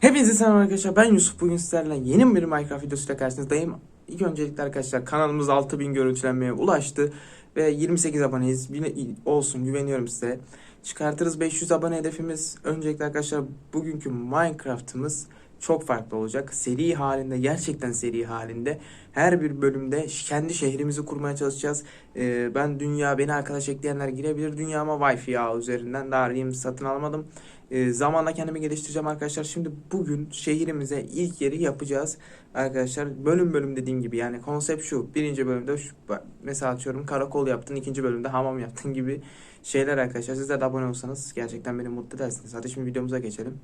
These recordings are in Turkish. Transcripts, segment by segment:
Hepinize selam arkadaşlar. Ben Yusuf. Bugün sizlerle yeni bir Minecraft videosuyla karşınızdayım. İlk öncelikle arkadaşlar kanalımız 6000 görüntülenmeye ulaştı. Ve 28 aboneyiz. Yine olsun güveniyorum size. Çıkartırız 500 abone hedefimiz. Öncelikle arkadaşlar bugünkü Minecraft'ımız çok farklı olacak. Seri halinde, gerçekten seri halinde. Her bir bölümde kendi şehrimizi kurmaya çalışacağız. Ee, ben dünya, beni arkadaş ekleyenler girebilir dünyama Wi-Fi ağı üzerinden. Daha RIM satın almadım. Ee, zamanla kendimi geliştireceğim arkadaşlar. Şimdi bugün şehrimize ilk yeri yapacağız. Arkadaşlar bölüm bölüm dediğim gibi yani konsept şu. Birinci bölümde şu, mesela açıyorum karakol yaptın. ikinci bölümde hamam yaptın gibi şeyler arkadaşlar. Sizler de abone olsanız gerçekten beni mutlu edersiniz. Hadi şimdi videomuza geçelim.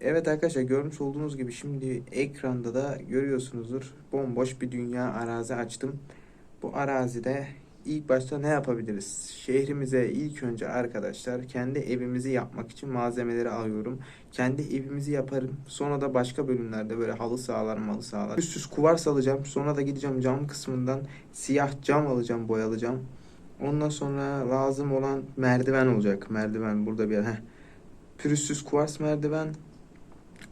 Evet arkadaşlar görmüş olduğunuz gibi şimdi ekranda da görüyorsunuzdur. Bomboş bir dünya arazi açtım. Bu arazide ilk başta ne yapabiliriz? Şehrimize ilk önce arkadaşlar kendi evimizi yapmak için malzemeleri alıyorum. Kendi evimizi yaparım. Sonra da başka bölümlerde böyle halı sahalar malı sahalar. Üst üst kuvars alacağım. Sonra da gideceğim cam kısmından siyah cam alacağım boyalayacağım. Ondan sonra lazım olan merdiven olacak. Merdiven burada bir yer. Heh. Pürüzsüz kuvars merdiven.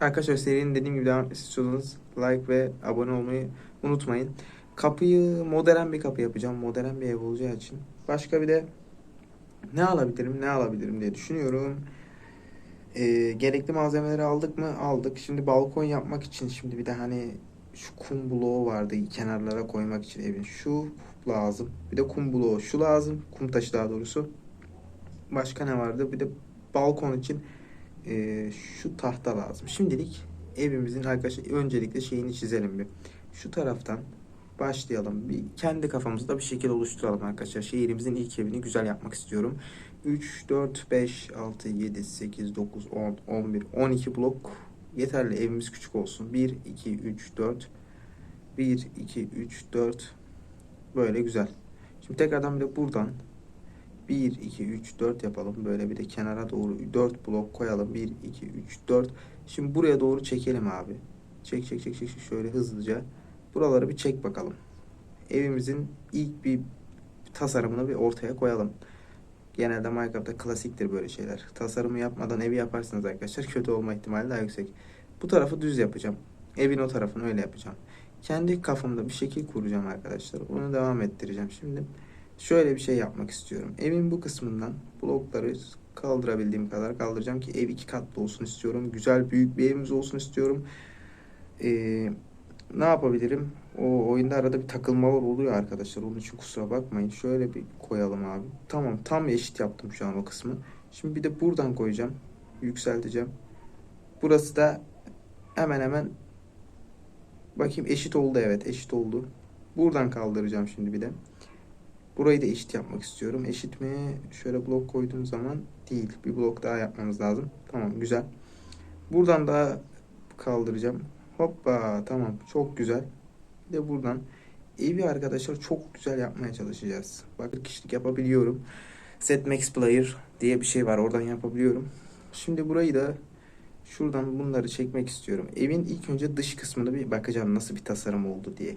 Arkadaşlar serinin dediğim gibi devam istiyorsanız like ve abone olmayı unutmayın. Kapıyı modern bir kapı yapacağım. Modern bir ev olacağı için. Başka bir de ne alabilirim ne alabilirim diye düşünüyorum. Ee, gerekli malzemeleri aldık mı? Aldık. Şimdi balkon yapmak için şimdi bir de hani şu kum bloğu vardı kenarlara koymak için evin. Şu lazım. Bir de kum bloğu. Şu lazım. Kum taşı daha doğrusu. Başka ne vardı? Bir de balkon için e, şu tahta lazım. Şimdilik evimizin arkadaşlar öncelikle şeyini çizelim bir. Şu taraftan başlayalım. Bir kendi kafamızda bir şekil oluşturalım arkadaşlar. Şehrimizin ilk evini güzel yapmak istiyorum. 3, 4, 5, 6, 7, 8, 9, 10, 11, 12 blok yeterli. Evimiz küçük olsun. 1, 2, 3, 4. 1, 2, 3, 4. Böyle güzel. Şimdi tekrardan bir de buradan 1, 2, 3, 4 yapalım. Böyle bir de kenara doğru 4 blok koyalım. 1, 2, 3, 4. Şimdi buraya doğru çekelim abi. Çek çek çek çek şöyle hızlıca. Buraları bir çek bakalım. Evimizin ilk bir tasarımını bir ortaya koyalım. Genelde Minecraft'ta klasiktir böyle şeyler. Tasarımı yapmadan evi yaparsınız arkadaşlar. Kötü olma ihtimali daha yüksek. Bu tarafı düz yapacağım. Evin o tarafını öyle yapacağım. Kendi kafamda bir şekil kuracağım arkadaşlar. Onu devam ettireceğim. Şimdi şöyle bir şey yapmak istiyorum. Evin bu kısmından blokları kaldırabildiğim kadar kaldıracağım ki ev iki katlı olsun istiyorum. Güzel büyük bir evimiz olsun istiyorum. Ee, ne yapabilirim? O oyunda arada bir takılmalar oluyor arkadaşlar. Onun için kusura bakmayın. Şöyle bir koyalım abi. Tamam tam eşit yaptım şu an o kısmı. Şimdi bir de buradan koyacağım. Yükselteceğim. Burası da hemen hemen bakayım eşit oldu evet eşit oldu. Buradan kaldıracağım şimdi bir de. Burayı da eşit yapmak istiyorum. Eşit mi? Şöyle blok koyduğum zaman değil. Bir blok daha yapmamız lazım. Tamam güzel. Buradan daha kaldıracağım. Hoppa tamam çok güzel. Bir de buradan evi arkadaşlar çok güzel yapmaya çalışacağız. Bak kişilik yapabiliyorum. Set Max Player diye bir şey var. Oradan yapabiliyorum. Şimdi burayı da şuradan bunları çekmek istiyorum. Evin ilk önce dış kısmını bir bakacağım nasıl bir tasarım oldu diye.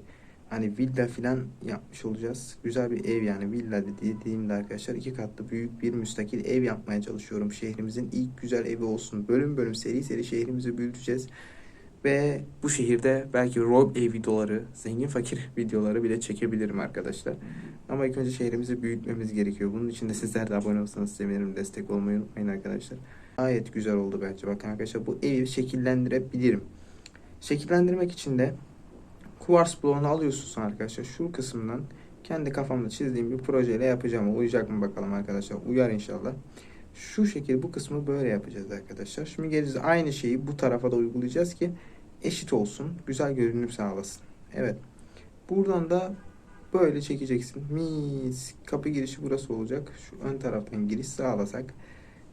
Hani villa filan yapmış olacağız. Güzel bir ev yani villa dediğimde arkadaşlar iki katlı büyük bir müstakil ev yapmaya çalışıyorum. Şehrimizin ilk güzel evi olsun. Bölüm bölüm seri seri şehrimizi büyüteceğiz. Ve bu şehirde belki rob ev videoları, zengin fakir videoları bile çekebilirim arkadaşlar. Ama ilk önce şehrimizi büyütmemiz gerekiyor. Bunun için de sizler de abone olsanız sevinirim. Destek olmayı unutmayın arkadaşlar. Gayet güzel oldu bence. Bakın arkadaşlar bu evi şekillendirebilirim. Şekillendirmek için de kuvars bloğunu alıyorsunuz arkadaşlar. Şu kısımdan kendi kafamda çizdiğim bir projeyle yapacağım. Uyacak mı bakalım arkadaşlar. Uyar inşallah. Şu şekil bu kısmı böyle yapacağız arkadaşlar. Şimdi geleceğiz aynı şeyi bu tarafa da uygulayacağız ki eşit olsun. Güzel görünüm sağlasın. Evet. Buradan da böyle çekeceksin. Mis. Kapı girişi burası olacak. Şu ön taraftan giriş sağlasak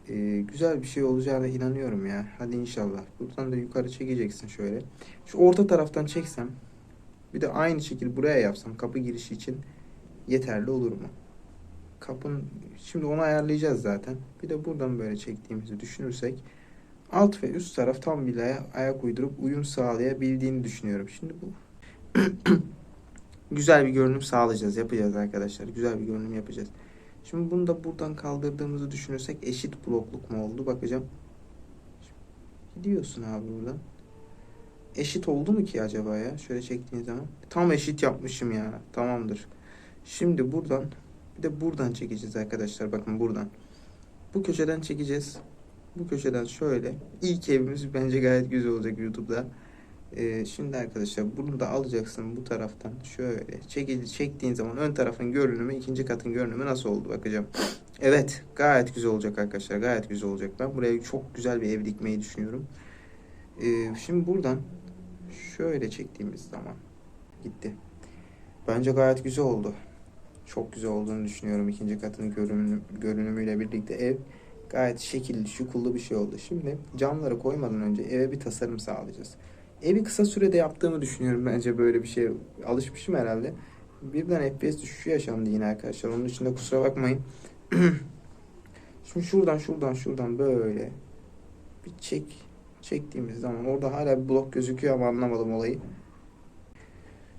e, güzel bir şey olacağına inanıyorum ya. Hadi inşallah. Buradan da yukarı çekeceksin şöyle. Şu orta taraftan çeksem bir de aynı şekilde buraya yapsam kapı girişi için yeterli olur mu? Kapın şimdi onu ayarlayacağız zaten. Bir de buradan böyle çektiğimizi düşünürsek alt ve üst taraf tam villaya ayak uydurup uyum sağlayabildiğini düşünüyorum. Şimdi bu güzel bir görünüm sağlayacağız, yapacağız arkadaşlar. Güzel bir görünüm yapacağız. Şimdi bunu da buradan kaldırdığımızı düşünürsek eşit blokluk mu oldu bakacağım. Gidiyorsun abi buradan. Eşit oldu mu ki acaba ya? Şöyle çektiğin zaman. Tam eşit yapmışım ya. Tamamdır. Şimdi buradan bir de buradan çekeceğiz arkadaşlar. Bakın buradan. Bu köşeden çekeceğiz. Bu köşeden şöyle. İlk evimiz bence gayet güzel olacak YouTube'da. Ee, şimdi arkadaşlar bunu da alacaksın bu taraftan. Şöyle çekil, çektiğin zaman ön tarafın görünümü ikinci katın görünümü nasıl oldu bakacağım. Evet gayet güzel olacak arkadaşlar. Gayet güzel olacak. Ben buraya çok güzel bir ev dikmeyi düşünüyorum. Ee, şimdi buradan şöyle çektiğimiz zaman gitti. Bence gayet güzel oldu. Çok güzel olduğunu düşünüyorum. ikinci katın görünüm, görünümüyle birlikte ev gayet şekilli, şukullu bir şey oldu. Şimdi camları koymadan önce eve bir tasarım sağlayacağız. Evi kısa sürede yaptığımı düşünüyorum bence böyle bir şey. Alışmışım herhalde. Birden FPS düşüşü yaşandı yine arkadaşlar. Onun için de kusura bakmayın. Şimdi şuradan şuradan şuradan böyle bir çek çektiğimiz zaman orada hala bir blok gözüküyor ama anlamadım olayı.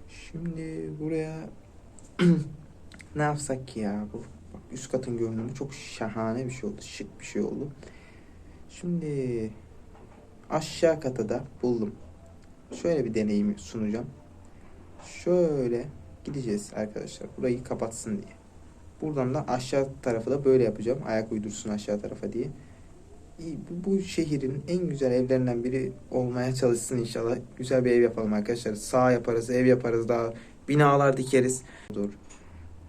Şimdi buraya ne yapsak ki ya? Bu bak, üst katın görünümü çok şahane bir şey oldu. Şık bir şey oldu. Şimdi aşağı kata da buldum. Şöyle bir deneyimi sunacağım. Şöyle gideceğiz arkadaşlar. Burayı kapatsın diye. Buradan da aşağı tarafı da böyle yapacağım. Ayak uydursun aşağı tarafa diye. Bu- şehrin en güzel evlerinden biri olmaya çalışsın inşallah. Güzel bir ev yapalım arkadaşlar. Sağ yaparız, ev yaparız daha. Binalar dikeriz. Dur.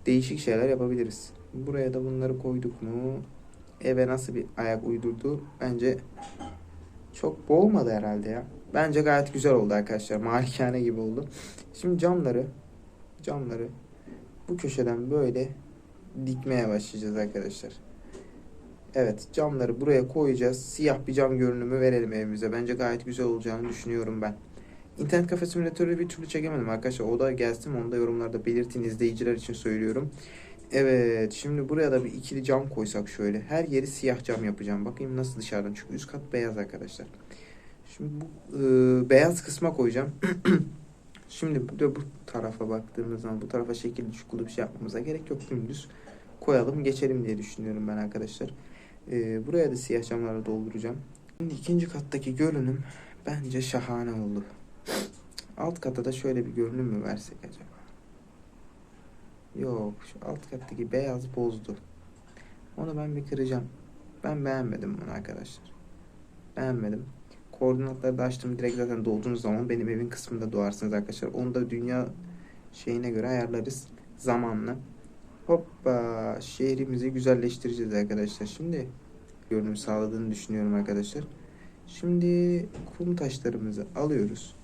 Değişik şeyler yapabiliriz. Buraya da bunları koyduk mu? Eve nasıl bir ayak uydurdu? Bence çok boğmadı herhalde ya. Bence gayet güzel oldu arkadaşlar. Malikane gibi oldu. Şimdi camları camları bu köşeden böyle dikmeye başlayacağız arkadaşlar. Evet camları buraya koyacağız. Siyah bir cam görünümü verelim evimize. Bence gayet güzel olacağını düşünüyorum ben. İnternet kafe simülatörü bir türlü çekemedim arkadaşlar. O da gelsin onu da yorumlarda belirtin izleyiciler için söylüyorum. Evet şimdi buraya da bir ikili cam koysak şöyle. Her yeri siyah cam yapacağım. Bakayım nasıl dışarıdan. Çünkü üst kat beyaz arkadaşlar. Şimdi bu e, beyaz kısma koyacağım. Şimdi bu da bu tarafa baktığımız zaman bu tarafa şekilli çukurlu bir şey yapmamıza gerek yok. Dümdüz koyalım geçelim diye düşünüyorum ben arkadaşlar. E, buraya da siyah camlarla dolduracağım. Şimdi ikinci kattaki görünüm bence şahane oldu. Alt kata da şöyle bir görünüm mü versek acaba? Yok şu alt kattaki beyaz bozdu. Onu ben bir kıracağım. Ben beğenmedim bunu arkadaşlar. Beğenmedim. Koordinatları da açtım. Direkt zaten doğduğunuz zaman benim evin kısmında doğarsınız arkadaşlar. Onu da dünya şeyine göre ayarlarız zamanla. Hoppa şehrimizi güzelleştireceğiz arkadaşlar. Şimdi görünüm sağladığını düşünüyorum arkadaşlar. Şimdi kum taşlarımızı alıyoruz.